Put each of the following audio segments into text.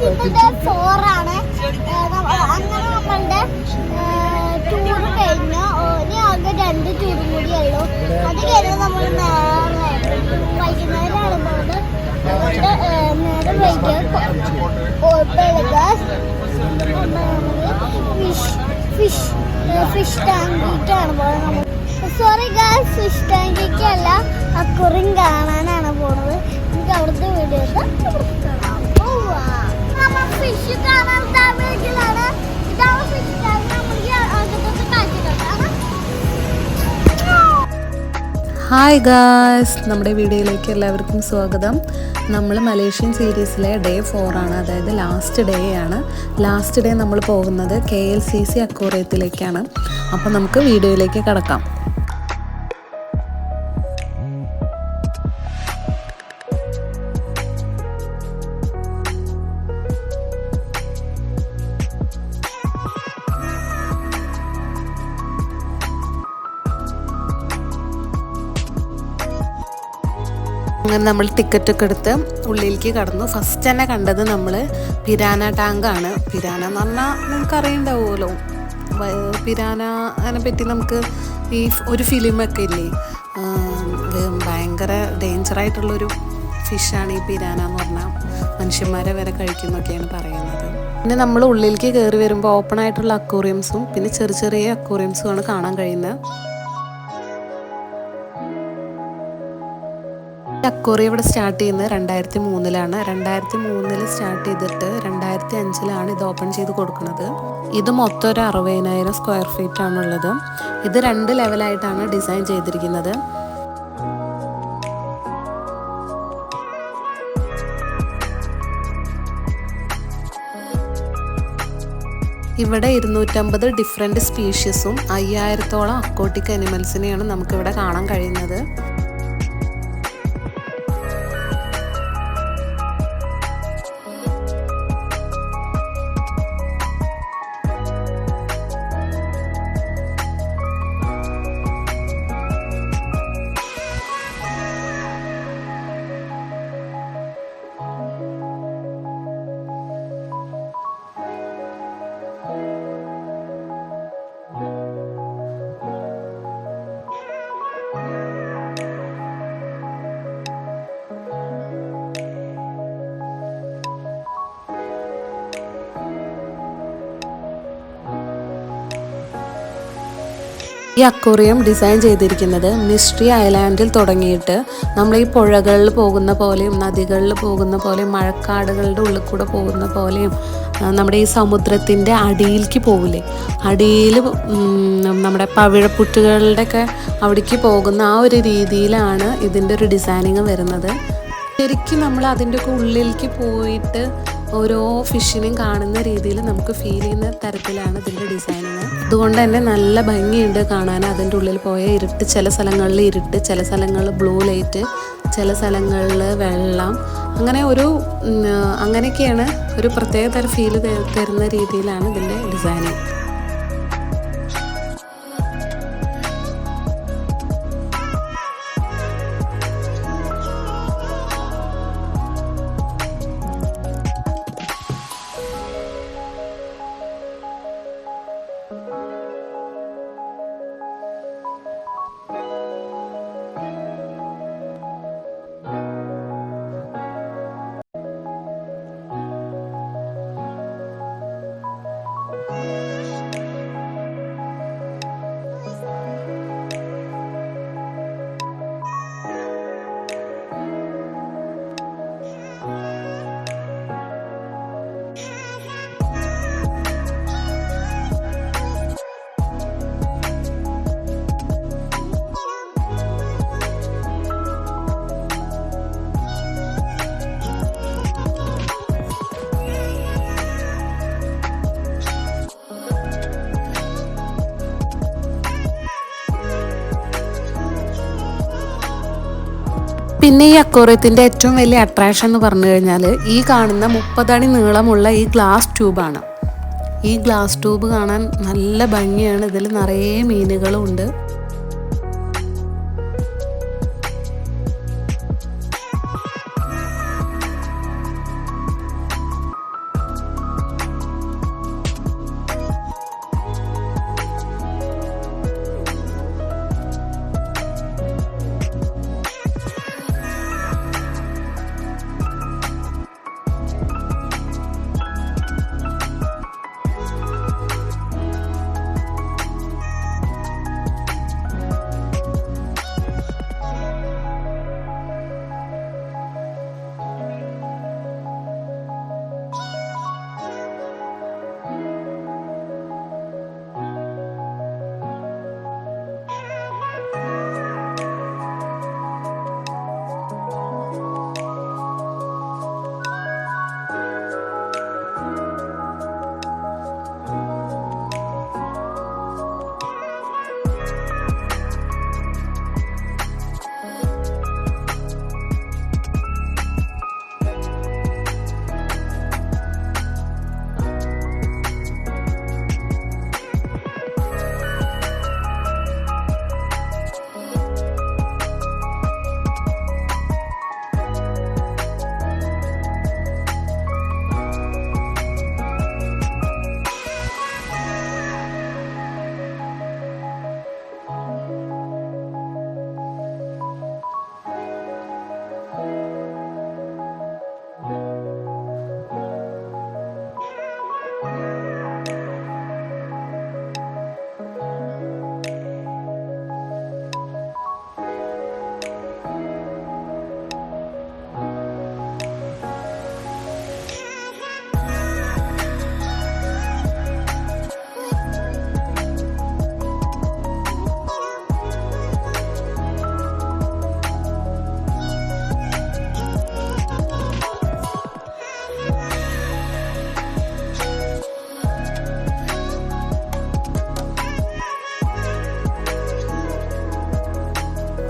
ഇന്നത്തെ ഫോറാണ് അങ്ങനെ നമ്മളുടെ ടൂർ കഴിഞ്ഞു. ഇനി ആകെ രണ്ട് ടൂറും കൂടിയേ ഉള്ളൂ. അത് കഴിഞ്ഞ് നമ്മൾ നേരെ വൈകുന്നേരമാണ് പോകുന്നത്. അതുകൊണ്ട് ഏ, നേരെ വൈകിയ ഫിഷ് ഫിഷ് ഫിഷ് ടാങ്കിക്കാണ് പോകുന്നത് സോറി ഗാസ് ഫിഷ് ടാങ്കിക്കല്ല അക്കുറിയും കാണാനാണ് പോണത് എനിക്ക് അവിടുത്തെ വീഡിയോ ഹായ് ഗായ്സ് നമ്മുടെ വീഡിയോയിലേക്ക് എല്ലാവർക്കും സ്വാഗതം. നമ്മൾ മലേഷ്യൻ സീരീസിലെ ഡേ ഫോറാണ് അതായത് ലാസ്റ്റ് ഡേ ആണ്. ലാസ്റ്റ് ഡേ നമ്മൾ പോകുന്നത് കെ എൽ സി സി അക്വോറിയത്തിലേക്കാണ് അപ്പോൾ നമുക്ക് വീഡിയോയിലേക്ക് കടക്കാം. അങ്ങനെ നമ്മൾ ടിക്കറ്റ് ഒക്കെ എടുത്ത് ഉള്ളിലേക്ക് കടന്നു. ഫസ്റ്റ് തന്നെ കണ്ടത് നമ്മൾ പിരാന ടാങ്കാണ് പിരാന എന്ന് പറഞ്ഞാൽ നിങ്ങൾക്ക് അറിയണ്ടാവുമല്ലോ. പിരാനെ പറ്റി നമുക്ക് ഈ ഒരു ഫിലിമൊക്കെ ഇല്ലേ? ഭയങ്കര ഡേഞ്ചറായിട്ടുള്ളൊരു ഫിഷാണ് ഈ പിരാന എന്ന് പറഞ്ഞാൽ മനുഷ്യന്മാരെ വരെ കഴിക്കുന്നൊക്കെയാണ് പറയുന്നത്. പിന്നെ നമ്മൾ ഉള്ളിലേക്ക് കയറി വരുമ്പോൾ ഓപ്പൺ ആയിട്ടുള്ള അക്വോറിയംസും പിന്നെ ചെറിയ ചെറിയ അക്വോറിയംസും ആണ് കാണാൻ കഴിയുന്നത്. അക്കോറി ഇവിടെ സ്റ്റാർട്ട് ചെയ്യുന്നത് രണ്ടായിരത്തി മൂന്നിലാണ് രണ്ടായിരത്തി മൂന്നിൽ സ്റ്റാർട്ട് ചെയ്തിട്ട് രണ്ടായിരത്തി അഞ്ചിലാണ് ഇത് ഓപ്പൺ ചെയ്ത് കൊടുക്കുന്നത്. ഇത് മൊത്തം ഒരു അറുപതിനായിരം സ്ക്വയർ ഫീറ്റ് ആണുള്ളത്. ഇത് രണ്ട് ലെവലായിട്ടാണ് ഡിസൈൻ ചെയ്തിരിക്കുന്നത്. ഇവിടെ ഇരുന്നൂറ്റമ്പത് ഡിഫറെന്റ് സ്പീഷ്യസും അയ്യായിരത്തോളം അക്കോട്ടിക് അനിമൽസിനെയാണ് നമുക്കിവിടെ കാണാൻ കഴിയുന്നത്. ഈ അക്വേറിയം ഡിസൈൻ ചെയ്തിരിക്കുന്നത് മിസ്ട്രി ഐലാൻഡിൽ തുടങ്ങിയിട്ട് നമ്മൾ ഈ പുഴകളിൽ പോകുന്ന പോലെയും നദികളിൽ പോകുന്ന പോലെയും മഴക്കാടുകളുടെ ഉള്ളിൽ കൂടെ പോകുന്ന പോലെയും നമ്മുടെ ഈ സമുദ്രത്തിന്റെ അടിയിലേക്ക് പോകില്ലേ അടിയിൽ നമ്മുടെ പവിഴപ്പുറ്റുകളുടെയൊക്കെ അവിടേക്ക് പോകുന്ന ആ ഒരു രീതിയിലാണ് ഇതിന്റെ ഒരു ഡിസൈനിങ് വരുന്നത്. ശരിക്കും നമ്മൾ അതിന്റെയൊക്കെ ഉള്ളിലേക്ക് പോയിട്ട് ഓരോ ഫിഷിനെയും കാണുന്ന രീതിയിൽ നമുക്ക് ഫീൽ ചെയ്യുന്ന തരത്തിലാണ് ഇതിന്റെ ഡിസൈനിങ് അതുകൊണ്ട് തന്നെ നല്ല ഭംഗിയുണ്ട് കാണാൻ. അതിന്റെ ഉള്ളിൽ പോയ ഇരുട്ട് ചില സ്ഥലങ്ങളിൽ ഇരുട്ട് ചില സ്ഥലങ്ങളിൽ ബ്ലൂ ലൈറ്റ് ചില സ്ഥലങ്ങളിൽ വെള്ളം. അങ്ങനെ ഒരു അങ്ങനെയൊക്കെയാണ് ഒരു പ്രത്യേക തരം ഫീൽ തരുന്ന രീതിയിലാണ് ഇതിന്റെ ഡിസൈനിങ് പിന്നെ ഈ അക്വോറിയത്തിന്റെ ഏറ്റവും വലിയ അട്രാക്ഷൻ എന്ന് പറഞ്ഞു കഴിഞ്ഞാൽ ഈ കാണുന്ന മുപ്പതടി നീളമുള്ള ഈ ഗ്ലാസ് ട്യൂബാണ് ഈ ഗ്ലാസ് ട്യൂബ് കാണാൻ നല്ല ഭംഗിയാണ്. ഇതിൽ നിറയെ മീനുകളും ഉണ്ട്.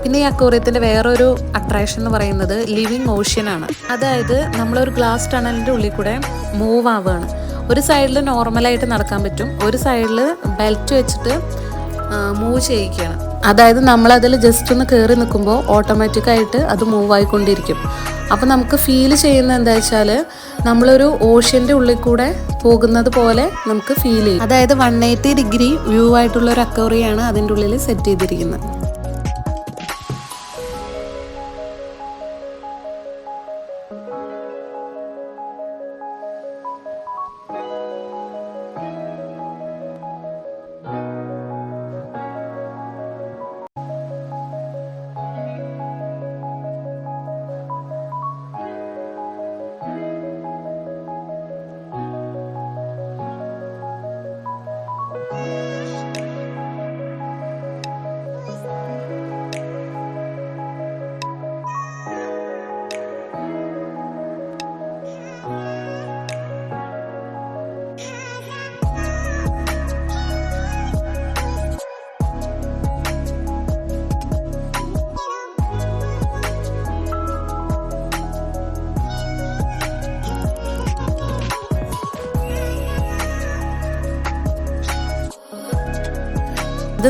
പിന്നെ ഈ അക്വേറിയത്തിന്റെ വേറൊരു അട്രാക്ഷൻ എന്ന് പറയുന്നത് ലിവിങ് ഓഷ്യനാണ് അതായത് നമ്മളൊരു ഗ്ലാസ് ടണലിന്റെ ഉള്ളിൽ കൂടെ മൂവ് ആവുകയാണ്. ഒരു സൈഡിൽ നോർമലായിട്ട് നടക്കാൻ പറ്റും ഒരു സൈഡിൽ ബെൽറ്റ് വെച്ചിട്ട് മൂവ് ചെയ്യിക്കുകയാണ്. അതായത് നമ്മളതിൽ ജസ്റ്റ് ഒന്ന് കയറി നിൽക്കുമ്പോൾ ഓട്ടോമാറ്റിക്കായിട്ട് അത് മൂവ് ആയിക്കൊണ്ടിരിക്കും. അപ്പോൾ നമുക്ക് ഫീൽ ചെയ്യുന്ന എന്താ വെച്ചാൽ നമ്മളൊരു ഓഷ്യന്റെ ഉള്ളിൽ കൂടെ പോകുന്നത് പോലെ നമുക്ക് ഫീൽ ചെയ്യും. അതായത് വൺ എയ്റ്റി ഡിഗ്രി വ്യൂ ആയിട്ടുള്ള ഒരു അക്വറിയാണ് അതിന്റെ ഉള്ളിൽ സെറ്റ് ചെയ്തിരിക്കുന്നത്.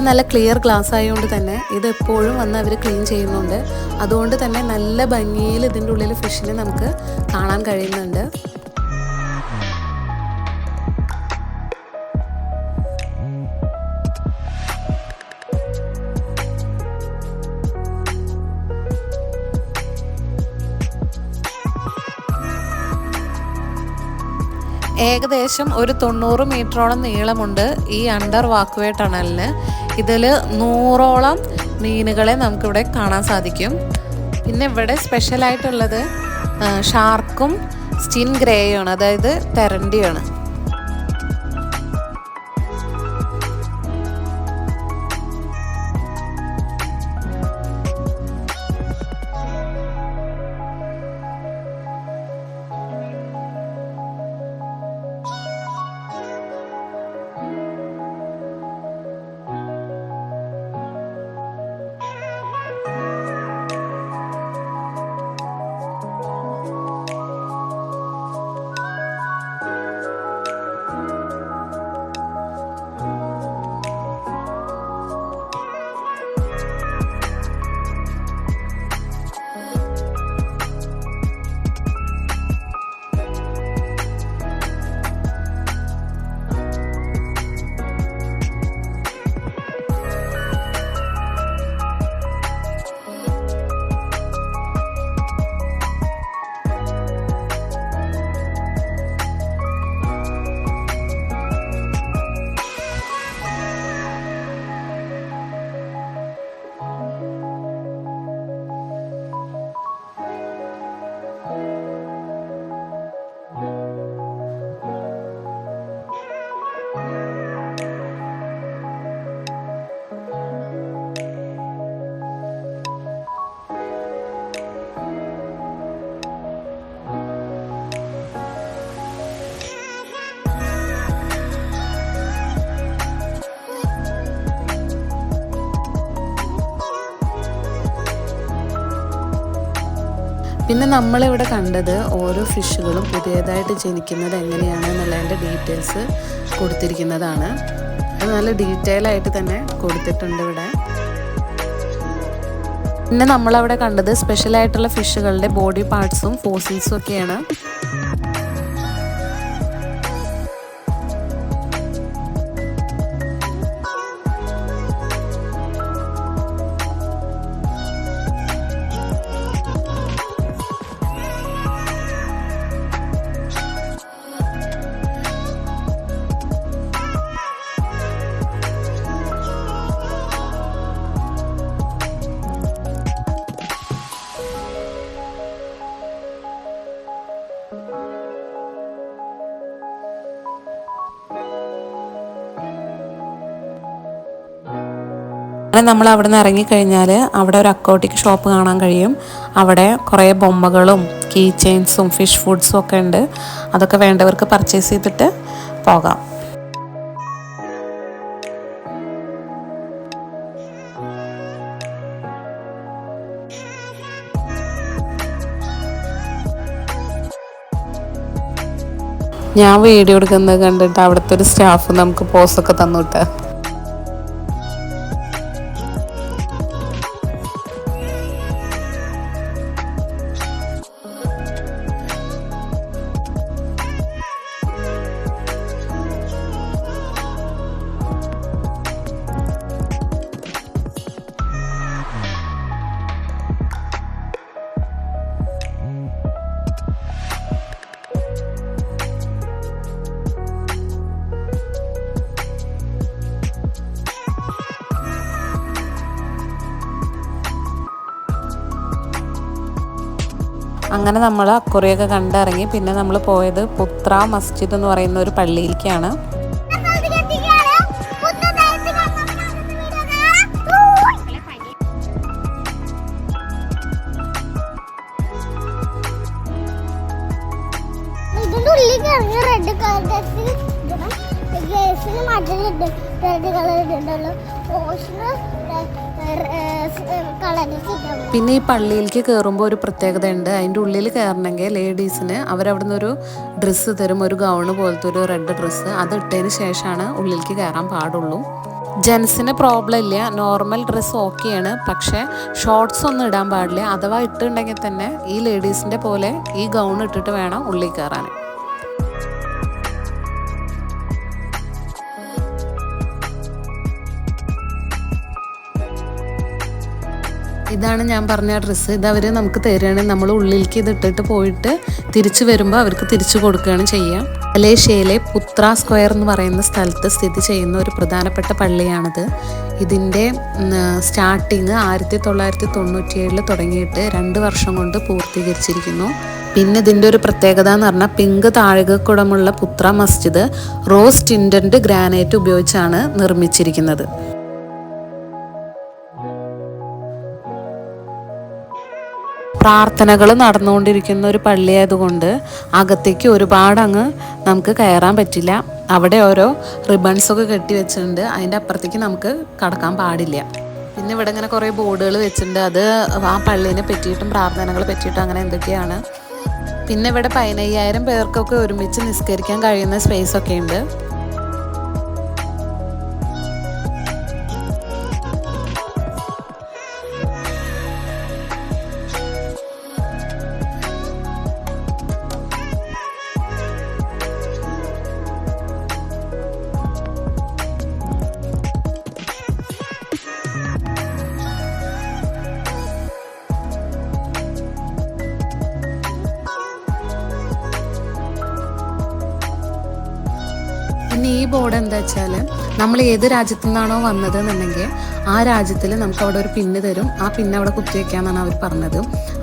നല്ല ക്ലിയർ ഗ്ലാസ് ആയതുകൊണ്ട് തന്നെ ഇത് എപ്പോഴും വന്ന് അവർ ക്ലീൻ ചെയ്യുന്നുണ്ട്. അതുകൊണ്ട് തന്നെ നല്ല ഭംഗിയിൽ ഇതിന്റെ ഉള്ളിൽ ഫിഷിനെ നമുക്ക് കാണാൻ കഴിയുന്നുണ്ട്. ഏകദേശം ഒരു തൊണ്ണൂറ് മീറ്ററോളം നീളമുണ്ട് ഈ അണ്ടർ വാക്ക്വേ ടണലിന് ഇതിൽ നൂറോളം മീനുകളെ നമുക്കിവിടെ കാണാൻ സാധിക്കും. പിന്നെ ഇവിടെ സ്പെഷ്യലായിട്ടുള്ളത് ഷാർക്കും സ്റ്റിൻ ഗ്രേയുമാണ് അതായത് തെരണ്ടിയാണ്. പിന്നെ നമ്മളിവിടെ കണ്ടത് ഓരോ ഫിഷുകളും പുതിയതായിട്ട് ജനിക്കുന്നത് എങ്ങനെയാണ് എന്നുള്ളതിന്റെ ഡീറ്റെയിൽസ് കൊടുത്തിരിക്കുന്നതാണ്. അത് നല്ല ഡീറ്റെയിൽ ആയിട്ട് തന്നെ കൊടുത്തിട്ടുണ്ട് ഇവിടെ. പിന്നെ നമ്മളവിടെ കണ്ടത് സ്പെഷ്യലായിട്ടുള്ള ഫിഷുകളുടെ ബോഡി പാർട്സും ഫോസിൽസും ഒക്കെയാണ്. അങ്ങനെ നമ്മൾ അവിടെ നിന്ന് ഇറങ്ങിക്കഴിഞ്ഞാൽ അവിടെ ഒരു അക്കോട്ടിക് ഷോപ്പ് കാണാൻ കഴിയും. അവിടെ കുറേ ബൊമ്മകളും കീ ചെയിൻസും ഫിഷ് ഫുഡ്സും ഒക്കെ ഉണ്ട്. അതൊക്കെ വേണ്ടവർക്ക് പർച്ചേസ് ചെയ്തിട്ട് പോകാം. ഞാൻ വീഡിയോ എടുക്കുന്നത് കണ്ടിട്ട് അവിടുത്തെ ഒരു സ്റ്റാഫ് നമുക്ക് പോസൊക്കെ തന്നു കിട്ടുക അങ്ങനെ നമ്മൾ അക്കുറിയൊക്കെ കണ്ടിറങ്ങി പിന്നെ നമ്മൾ പോയത് പുത്ര മസ്ജിദ് എന്ന് പറയുന്ന ഒരു പള്ളിയിലേക്കാണ്. റെഡ് കളർ ഡ്രസ്സിൽ ഗ്ലേസിന് മറ്റൊരു റെഡ് കളർ ഇടണ്ടല്ലോ. ഓഷന് പിന്നെ ഈ പള്ളിയിലേക്ക് കയറുമ്പോൾ ഒരു പ്രത്യേകത ഉണ്ട് അതിന്റെ ഉള്ളിൽ കയറണമെങ്കിൽ ലേഡീസിന് അവരവിടുന്ന് ഒരു ഡ്രസ്സ് തരും. ഒരു ഗൗണ് പോലത്തെ ഒരു റെഡ് ഡ്രസ്സ് അത് ഇട്ടതിന് ശേഷമാണ് ഉള്ളിലേക്ക് കയറാൻ പാടുള്ളൂ. ജെൻസിന് പ്രോബ്ലം ഇല്ല. നോർമൽ ഡ്രസ്സ് ഓക്കെയാണ് പക്ഷേ ഷോർട്സ് ഒന്നും ഇടാൻ പാടില്ല. അഥവാ ഇട്ടുണ്ടെങ്കിൽ തന്നെ ഈ ലേഡീസിന്റെ പോലെ ഈ ഗൗൺ ഇട്ടിട്ട് വേണം ഉള്ളിൽ കയറാൻ ഇതാണ് ഞാൻ പറഞ്ഞ ഡ്രസ്സ് ഇത് അവർ നമുക്ക് തരുകയാണ്. നമ്മൾ ഉള്ളിലേക്ക് ഇത് ഇട്ടിട്ട് പോയിട്ട് തിരിച്ചു വരുമ്പോൾ അവർക്ക് തിരിച്ചു കൊടുക്കുകയാണ് ചെയ്യുക മലേഷ്യയിലെ പുത്ര സ്ക്വയർ എന്ന് പറയുന്ന സ്ഥലത്ത് സ്ഥിതി ചെയ്യുന്ന ഒരു പ്രധാനപ്പെട്ട പള്ളിയാണിത്. ഇതിന്റെ സ്റ്റാർട്ടിങ് ആയിരത്തി തൊള്ളായിരത്തി തൊണ്ണൂറ്റിയേഴിൽ തുടങ്ങിയിട്ട് രണ്ട് വർഷം കൊണ്ട് പൂർത്തീകരിച്ചിരിക്കുന്നു. പിന്നെ ഇതിന്റെ ഒരു പ്രത്യേകത എന്ന് പറഞ്ഞാൽ പിങ്ക് താഴികക്കുടമുള്ള പുത്ര മസ്ജിദ് റോസ് ടിൻഡന്റ് ഗ്രാനൈറ്റ് ഉപയോഗിച്ചാണ് നിർമ്മിച്ചിരിക്കുന്നത്. പ്രാർത്ഥനകൾ നടന്നുകൊണ്ടിരിക്കുന്ന ഒരു പള്ളിയായതുകൊണ്ട് അകത്തേക്ക് ഒരുപാട് അങ്ങ് നമുക്ക് കയറാൻ പറ്റില്ല. അവിടെ ഓരോ റിബൺസ് ഒക്കെ കെട്ടി വെച്ചിട്ടുണ്ട്. അതിന്റെ അപ്പുറത്തേക്ക് നമുക്ക് കടക്കാൻ പാടില്ല. പിന്നെ ഇവിടെ ഇങ്ങനെ കുറേ ബോർഡുകൾ വെച്ചിട്ടുണ്ട്. അത് ആ പള്ളീനെ പറ്റിയിട്ടും പ്രാർത്ഥനകളെ പറ്റിയിട്ടും അങ്ങനെ എന്തൊക്കെയാണ്. പിന്നെ ഇവിടെ പതിനയ്യായിരം പേർക്കൊക്കെ ഒരുമിച്ച് നിസ്കരിക്കാൻ കഴിയുന്ന സ്പേസ് ഒക്കെ ഉണ്ട്. പിന്നെ ഈ ബോർഡ് എന്താ വെച്ചാൽ നമ്മൾ ഏത് രാജ്യത്തു നിന്നാണോ വന്നത് എന്നുണ്ടെങ്കിൽ ആ രാജ്യത്തിൽ നമുക്ക് അവിടെ ഒരു പിന്ന് തരും. ആ പിന്ന് അവിടെ കുത്തി വെക്കാമെന്നാണ് അവർ പറഞ്ഞത്.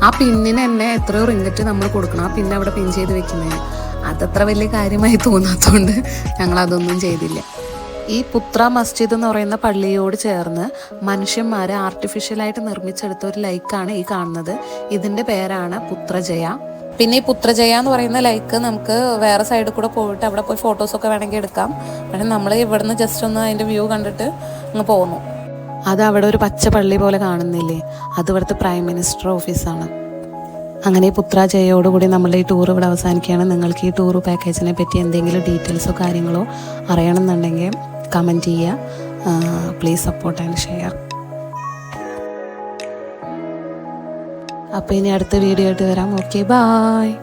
ആ പിന്നിന് തന്നെ എത്രയോ റിങ്കറ്റ് നമ്മൾ കൊടുക്കണം. ആ പിന്നെ അവിടെ പിൻ ചെയ്ത് വെക്കുന്നതിന് അതത്ര വലിയ കാര്യമായി തോന്നാത്തതുകൊണ്ട് ഞങ്ങൾ അതൊന്നും ചെയ്തില്ല. ഈ പുത്ര മസ്ജിദ് എന്ന് പറയുന്ന പള്ളിയോട് ചേർന്ന് മനുഷ്യന്മാർ ആർട്ടിഫിഷ്യലായിട്ട് നിർമ്മിച്ചെടുത്ത ഒരു ലൈക്കാണ് ഈ കാണുന്നത്. ഇതിന്റെ പേരാണ് പുത്രജയ. പിന്നെ ഈ പുത്രജയ എന്ന് പറയുന്ന ലൈക്ക് നമുക്ക് വേറെ സൈഡിൽ കൂടെ പോയിട്ട് അവിടെ പോയി ഫോട്ടോസൊക്കെ വേണമെങ്കിൽ എടുക്കാം. പക്ഷെ നമ്മൾ ഇവിടുന്ന് ജസ്റ്റ് ഒന്ന് അതിന്റെ വ്യൂ കണ്ടിട്ട് അങ്ങ് പോന്നു. അത് അവിടെ ഒരു പച്ച പള്ളി പോലെ കാണുന്നില്ലേ? അത് ഇവിടുത്തെ പ്രൈം മിനിസ്റ്റർ ഓഫീസാണ് അങ്ങനെ പുത്രാജയോടുകൂടി നമ്മളുടെ ഈ ടൂർ ഇവിടെ അവസാനിക്കുകയാണ്. നിങ്ങൾക്ക് ഈ ടൂർ പാക്കേജിനെ പറ്റി എന്തെങ്കിലും ഡീറ്റെയിൽസോ കാര്യങ്ങളോ അറിയണമെന്നുണ്ടെങ്കിൽ കമന്റ് ചെയ്യുക. പ്ലീസ് സപ്പോർട്ട് ആൻഡ് ഷെയർ അപ്പോൾ ഇനി അടുത്ത വീഡിയോ ആയിട്ട് വരാം. Okay bye